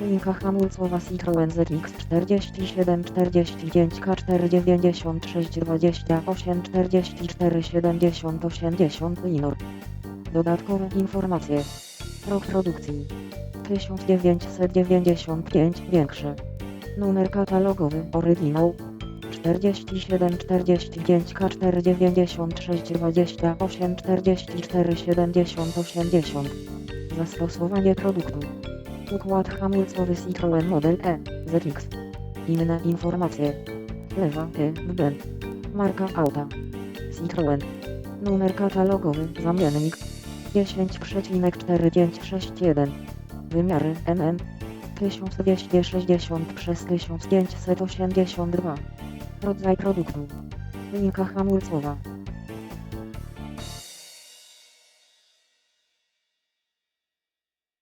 Linka hamulcowa Citroen ZX 47 45 K 496 28 44 70 80 Linor. Dodatkowe informacje. Rok produkcji 1995 większy. Numer katalogowy oryginał 47 45 K 496 28 44 70 80 Zastosowanie produktu Układ hamulcowy Citroen Model E ZX Inne informacje. Lewa E B. Marka auta. Citroen. Numer katalogowy Zamiennik. 10,4561 Wymiary mm 1260 przez 1582 Rodzaj produktu. Linka hamulcowa